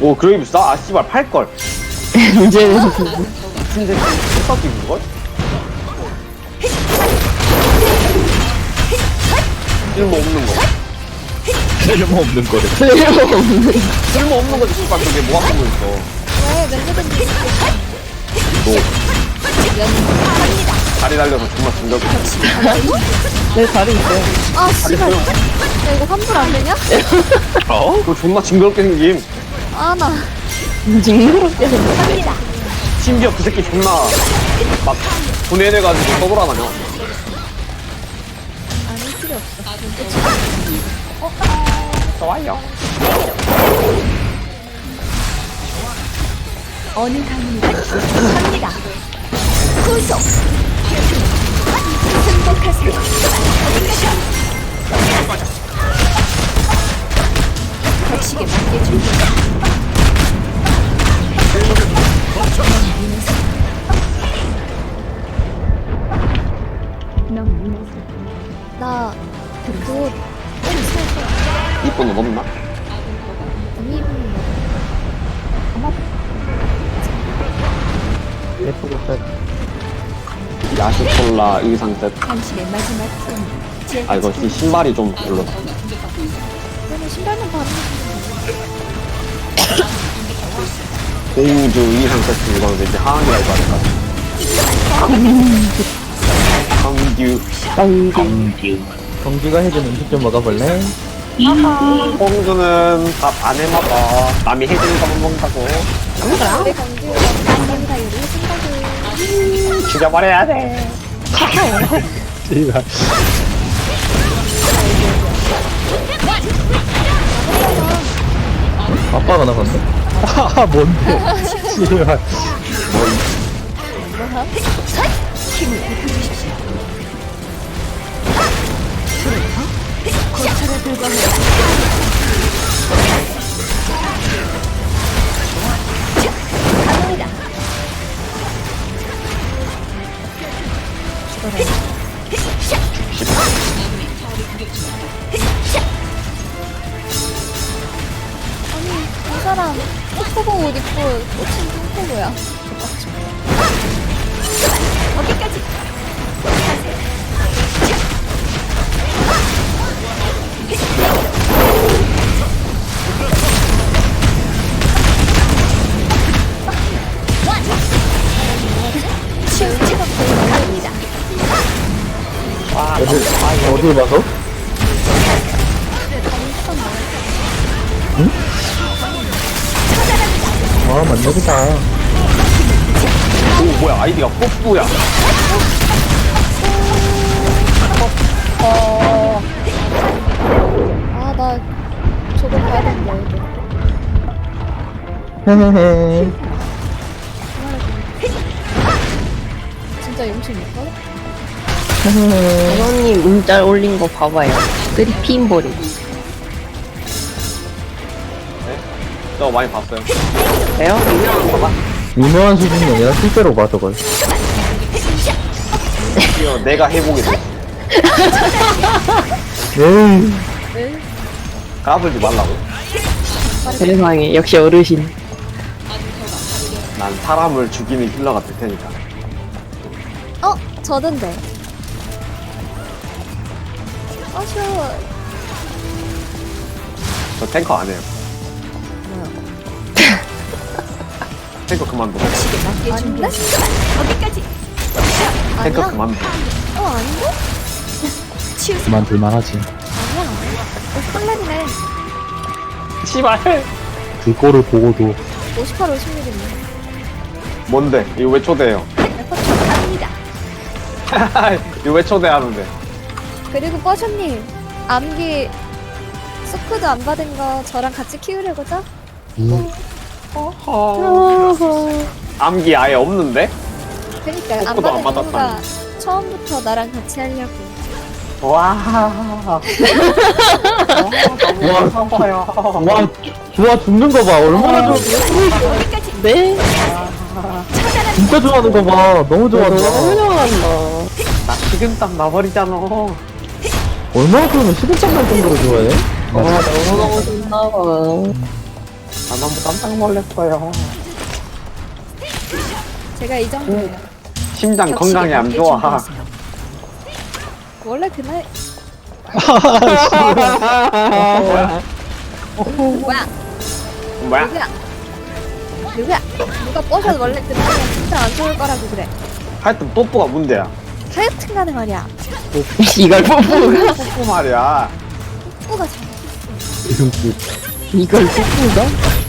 오 그레이브 싸? 아 씨발 팔걸 문제는 근데 똑같이 입는걸? 쓸모 없는 거 쓸모없는 거를. 쓸모없는 쓸모 없는 거지 씨발 저게 뭐 하는 거 있어 너 다리 달려서 정말 중력이 내 다리 있어요. 아 씨발 야 이거 환불 안 되냐? 어? 그거 존나 징그럽게 생김 아나. 심지어 그 새끼 존나 막 분해돼가지고 떠돌아다녀 아니 필요 없어. 좋아요. 어느 강입니다 갑니다 구속 승복하세요 격식에 맞게 준비 나 그거 이쁜 옷 없나? 언니 예쁘고 sad. 야시콜라 의상 세트 당신의 마지막 품아 이거 이 신발이 좀 별로다 공주 의상 세트 이거는 입어야 될것 같아 강규. 빵기. 경주가 해준 음식 좀 먹어볼래? 공주는 밥 안 해먹어. 남이 해주는 것만 먹는다고. 내 생각을 죽여버려야 돼. 아빠가 나갔 네? 아, 뭔데? 씨발. 이 사람 코코보 옷 입고 꽃은 코코보야 어디까지 어디 봐서? 응? 아, 만나보다. 오 뭐야 아이디가 뽀뿌야 아나 저거 봐야 되는데 헤헤헤. 진짜 용치입니까? 대원님 문자 올린 거 봐봐요. 쓰리 피인볼이. 저 많이 봤어요 왜요? 유명한 거 봐. 유명한 수준이 아니라 실제로 봐, 저걸. 드디어 내가 해보게 돼 에이. 까불지 말라고 세상에, 역시 어르신. 난 사람을 죽이는 힐러가 될 테니까 어? 저던데 아쉬워 저 탱커 안 해요 탱커 그만둬? 어디까지? 탱커 아니야? 그만둬 어 아닌데? 그만 둘만하지. 아니야 어 설레네 씨발 그 꼴을 보고도 58, 56이네 뭔데 이거 왜 초대해요 레퍼토리 갑니다 이거 왜 초대하는데 그리고 버셔님 암기 스쿠드 안 받은 거 저랑 같이 키우려고죠? 암기 아예 없는데? 그니까 안 받은 이유가. 처음부터 나랑 같이 하려고 와. 와, 너무 무서워요. 와, 좋아 죽는 거 봐. 얼마나 좋아. 네? 진짜 좋아하는 거 봐. 너무 좋아한다. 너무 좋아한다. 나 식은땀 나버리잖아. 얼마나 그러면 시금창 날 정도로 좋아해? 와, 너무너무 좋나 봐. 아, 너무 깜짝 놀랐어요. 제가 이 정도예요. 심장 건강이 안 좋아. 원래 그날 어, 뭐야? 뭐야? 누구야? 누구야? 누가 뽀셔 원래 그날은 진짜 안 좋을 거라고 그래. 하여튼 뽀뽀가 문제야. 하여튼 간에 말이야. 이걸 뽀뽀가? 뽀뽀 말이야. 뽀가 잘. 이걸 뽀뽀가?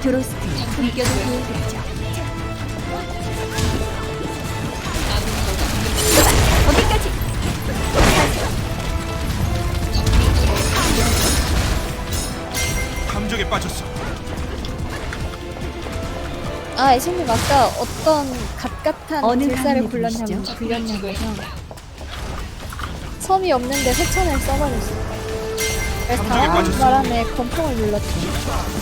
드로스트 불격을 보여드리죠. 감정에 빠졌어. 아, 애신님 아까 어떤 갓갓한 어느 불사를 강의 굴렸냐고, 분이시죠? 굴렸냐고요. 섬이 없는데 세천을 써버렸어. 그래서 당황한 바람에 건풍을 눌렀죠.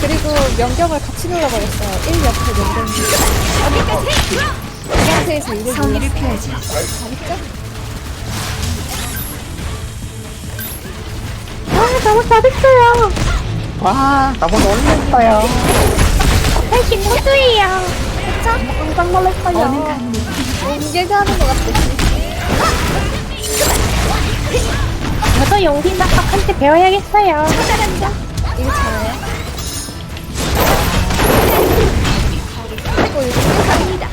그리고 명경을 같이 눌러버렸어요. 1 옆에 명경. 어디까지? 그 상태에서 2를 성의를 눌렀어요. 표하지. 잘했죠? 아, 너무 잘했어요. 와, 너무 놀랐어요. 훨씬 호주예요. 그쵸? 깜짝 놀랐어요. 어느 강의 옹개가 하는 것 같아. 저도 용기 낙학한테 배워야겠어요. 이거 잘해. 그리고 이거 갑니다.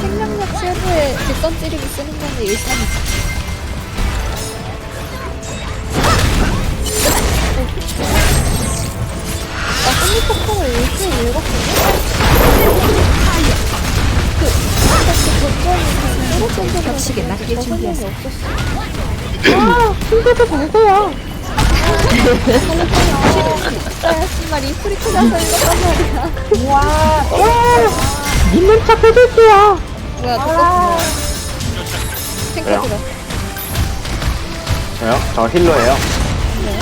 생명력 최고의 뒷선 찌르기 쓰는 건데 일상이지. 나 끈니 폭풍을 일주일 읽었거든? 그, 그, 그, 그, 격식에 맞게 준비하세요. 없었어. 아. 아, 정말 이 프리크 가서 읽었단 말이야. 와, 믿는 척 해줄게요. 뭐야. 탱크 왜요? 들어. 저요? 저 힐러예요. 네?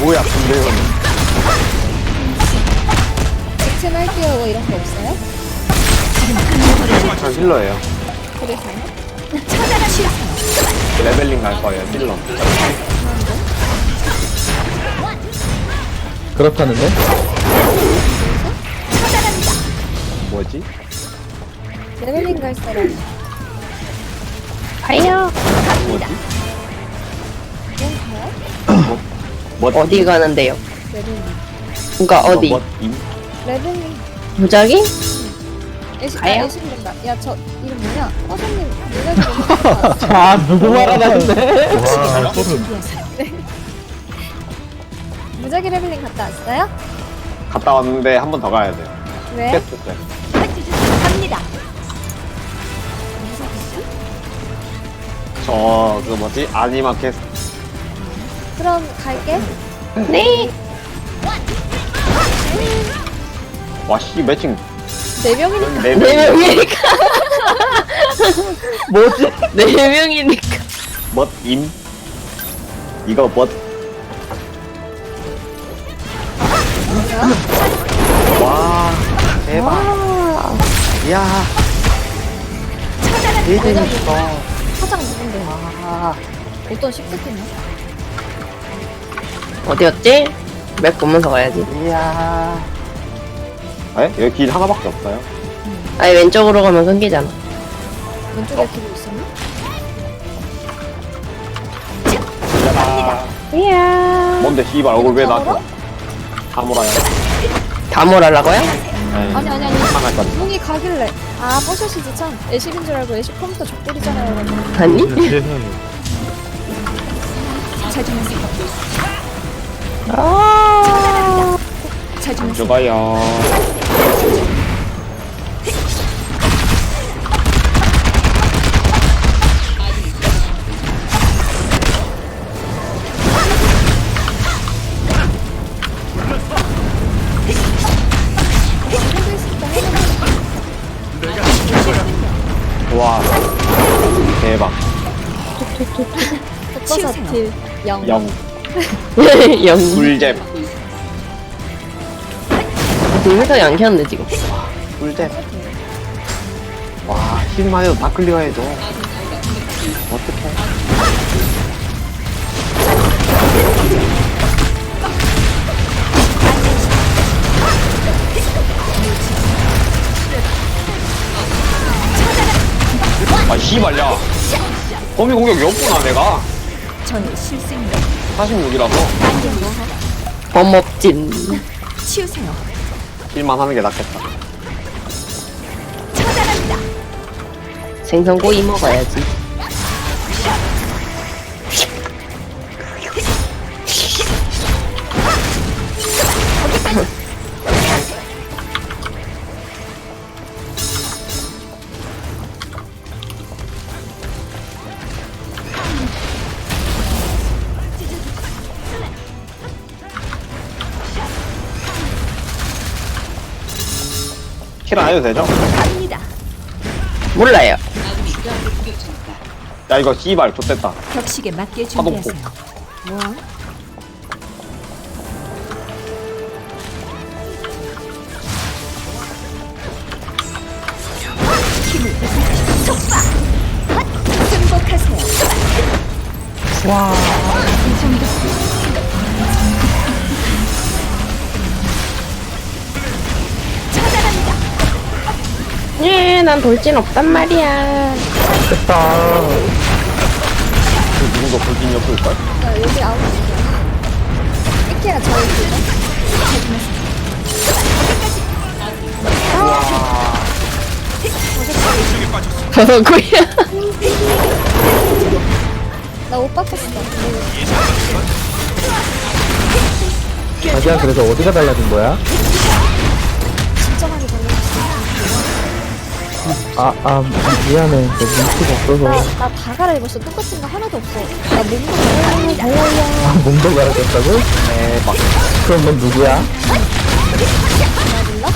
뭐야, 근데요? 직진 할게요, 뭐 이런 거 없어요? 저 힐러예요. 그래서요? 레벨링 갈 거예요, 힐러. 그렇다는데? 뭐지? 레벨링 갈 사람. 가요. 가요? 뭐, 어디 가는데요? 레벨링. 그니까 어디? 뭐, 임? 레벨링. 무작위? 애시, 아, 가요? 애시 된다. 야, 저 이름 뭐냐? 허선님, 무작위 레벨링 아, 누구 말하는데? 와, 소름. 무작위 레벨링 갔다 왔어요? 갔다 왔는데 한 번 더 가야 돼요. 왜? 깼을 때. 갑니다. 저, 그 뭐지? 아니마 캐스. 그럼 갈게. 네. 와, 씨, 매칭. 네 명이니까. 네네 명. 뭐지? 네 명이니까. 멋, 임? 이거 멋. 와, 대박. 와. 이야. 재밌어. 사장 누군데? 아. 어떤 식스팀이야? 어디였지? 맵 보면서 가야지. 이야. 에? 여기 길 하나밖에 없어요. 아니, 왼쪽으로 가면 끊기잖아. 왼쪽에 길이 있었나? 이야. 이야. 뭔데, 씨발, 얼굴 왜? 나한테. 다물어요. 다 몰아라고요? 네. 아니, 아니, 아니. 하나할 건. 뭉이 가길래. 아, 뽀셔시지 참. 애식인 줄 알고 애식 컴퓨터 적돌이잖아요. 그러면. 아니? 세상에. 자중하세요. 아. 자중하세요. 들어가요. 와 대박. 딜 0. 영. 영. 불잼 불도 안 켰는데 지금. 불잼 와 힐만 해도 다 클리어해줘 어떡해 아 씨발야 범위 공격 몇 분아 내가 저는 실수입니다. 46이라서 범업진. 치우세요. 힐만 하는 게 낫겠다 처단합니다. 생선 구이 먹어야지. 힐안 해도 되죠? 갑니다. 몰라요. 야 이거 씨발 좋됐다 격식에 맞게. 준비하세요. 힘을! 승복하세요. 와. 예, 난 돌진 없단 말이야. 됐다. 그 누군가 볼진 옆일걸? 나 여기 아무 없어. 이케가 저기 있거든? 버섯구이야. 나옷 바꿨어. 자기야, 그래서 어디가 달라진 거야? 아, 아, 미- 미안해. 내 눈치가 없어서. 나 다 갈아입었어. 똑같은 거 하나도 없어. 나 몸도 달라. 아, 몸도 갈아졌다고? 대박 그럼 넌 누구야? 나 몰라?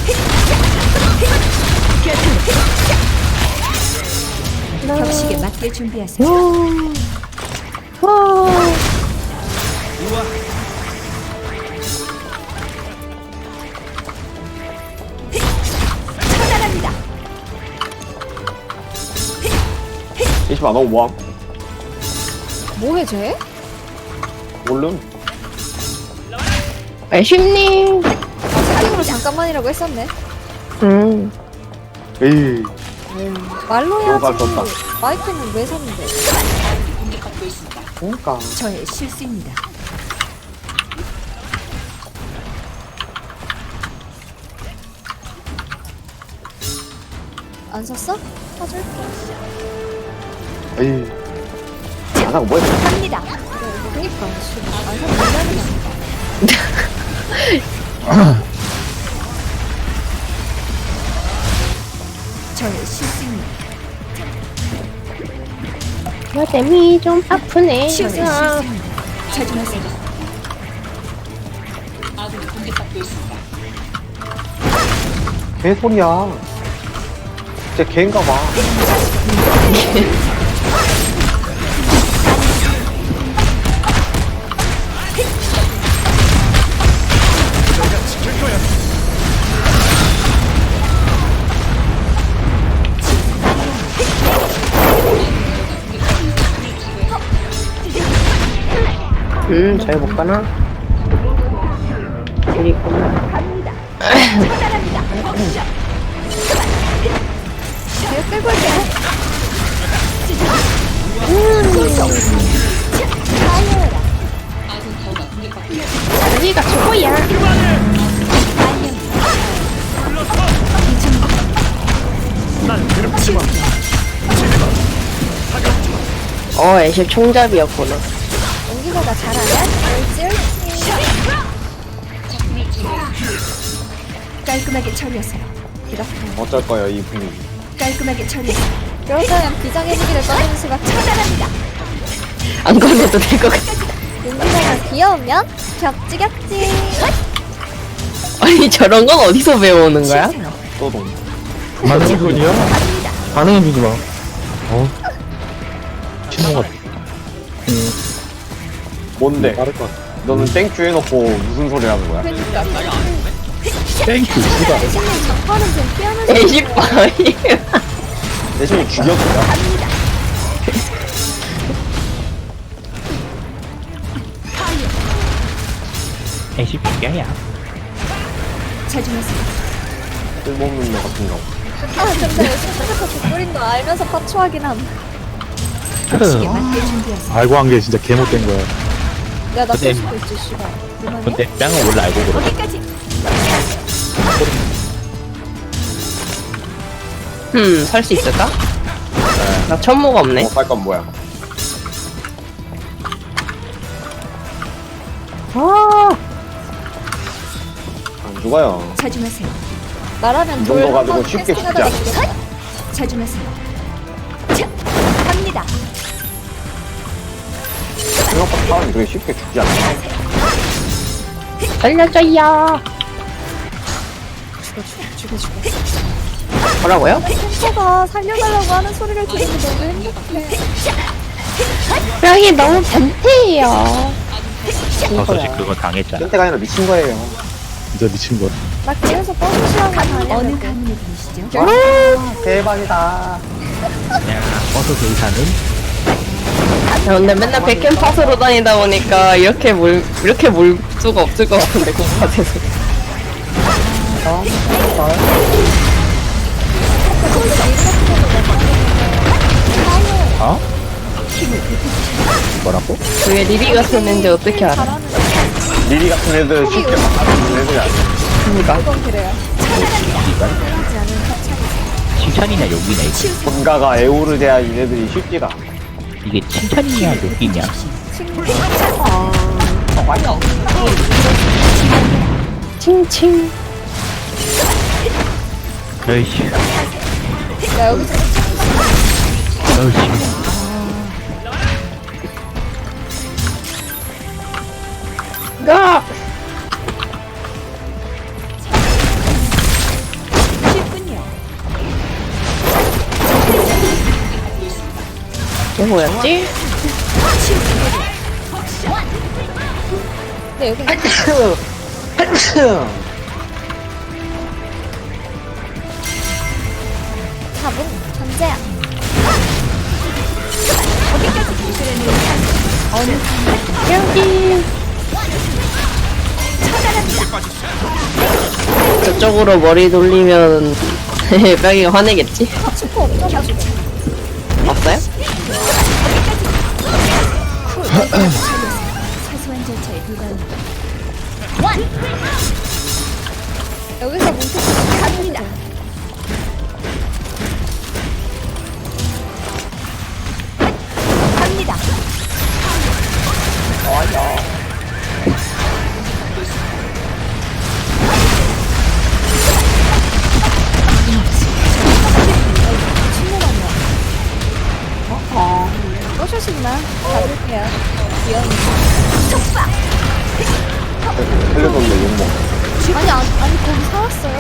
격식에 맞게 준비하세요. 처 씨발 너무 뭐함? 뭐해 쟤? 몰름? 아쉽니? 채팅으로 잠깐만이라고 했었네. 음. 에이 말로 너무 잘 해야지. 썼다. 마이크는 왜 샀는데? 그니까 저의 실수입니다. 안 샀어? 사줄게. 에이 안 하고 뭐 했어? 갑니다. 그니까. 저의 실수입니다. 여댐이 좀 아프네. 저의 아, 실수입니다. 자중하세요. 개소리야 진짜 개인가 봐 음, 잘 못 가나? 여기 있구나. 내가 끌고 올게. 여기가 최고야. 어, 애쉬 총잡이였구나. 잘하면 옳지 옳지. 깔끔하게 처리하세요. 이렇게. 어쩔 거예요 이 분위기 깔끔하게 처리하세요. 그렇다면 비장의 무기를 꺼내는 수가 차단합니다. 안 꺼내도 될 것 같아. 용기가 귀여우면 격지 격지. 아니 저런 건 어디서 배워오는 거야? 치우세요. 또동 반응해주냐? 반응해주지 마. 어? 친구 같아. 뭔데 빠를 것 같아. 너는 땡큐 해놓고 무슨 소리 하는 거야 그러니까. 땡큐, 씨발. 대신에 장판은 좀 피하면서. 에이 십바이. 대신에 죽였다 애쉬. 자중하세요. 쓸모없는 애 같은 거 아 근데 시작부터 뒷부린 거 알면서 파초하긴 함. 맞게 준비하세요. 알고 한 게 진짜 개못된 거야. 내가 나쓸 근데- 수도 있지 씨발. 근데 짱은 원래 알고 그래. 여기까지. 음, 살수 있을까? 나 천모가 없네. 어쌀건 뭐야 안 죽어요 자중하세요. 나라면 이돌 정도 한번 가지고 쉽게 캐스팅하다 죽지 죽겠다. 자중하세요. 자, 갑니다. 생각보다 사람이 그렇게 쉽게 죽지 않아 살려줘요. 죽여 죽여. 뭐라고요? 탱커가 살려달라고 하는 소리를 들으면 너무 행복해. 뼈이 너무 변태예요. 버섯이 그거 당했잖아. 땡때가 아니라 미친 거예요 진짜 미친 거야. 나 그래서 버섯이랑 어느 다니는데. 가문에? 와 대박이다 야, 버섯 의사는 야, 근데 맨날 백캠팟으로 다니다 보니까 이렇게 몰, 이렇게 몰 수가 없을 것 같은데, 공팟에서. 어? 뭐라고? 그게 리리가 쓰는지 어떻게 알아? 리리 같은 애들 쉽게 막아주는 애들이 아니야 그니까. 칭찬이냐 욕이냐 이게. 본가가 에오르제아 이 애들이 쉽지가 않아 이게 칭찬이냐 욕이냐. 친구. 칭칭. 어이씨. 야 여기서 어이씨. 가! 이게 뭐였지? 근데 여기 여기. 저쪽으로 머리 돌리면 뼈기가 화내겠지? 없어요? 여기서 살려줬는데 욕먹어 아니 아니 아니 거기 살았어요.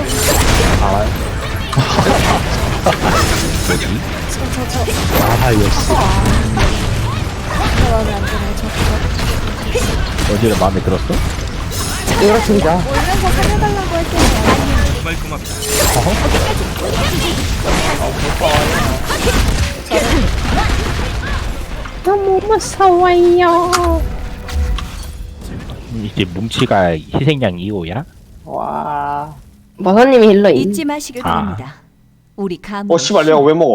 알아요? 지금 저저 아, 역시. 마음에 안 드네. 저 저. 어디를 마음에 들었어? 그렇습니다. 울면서 살려달라고 했더니 너무 무서워요. 이제 뭉치가 희생양 2호야? 와 마사님이 힐러 인 잊지 마시길 아. 바랍니다. 우리 가문. 어, 씨발, 내가 왜 먹어?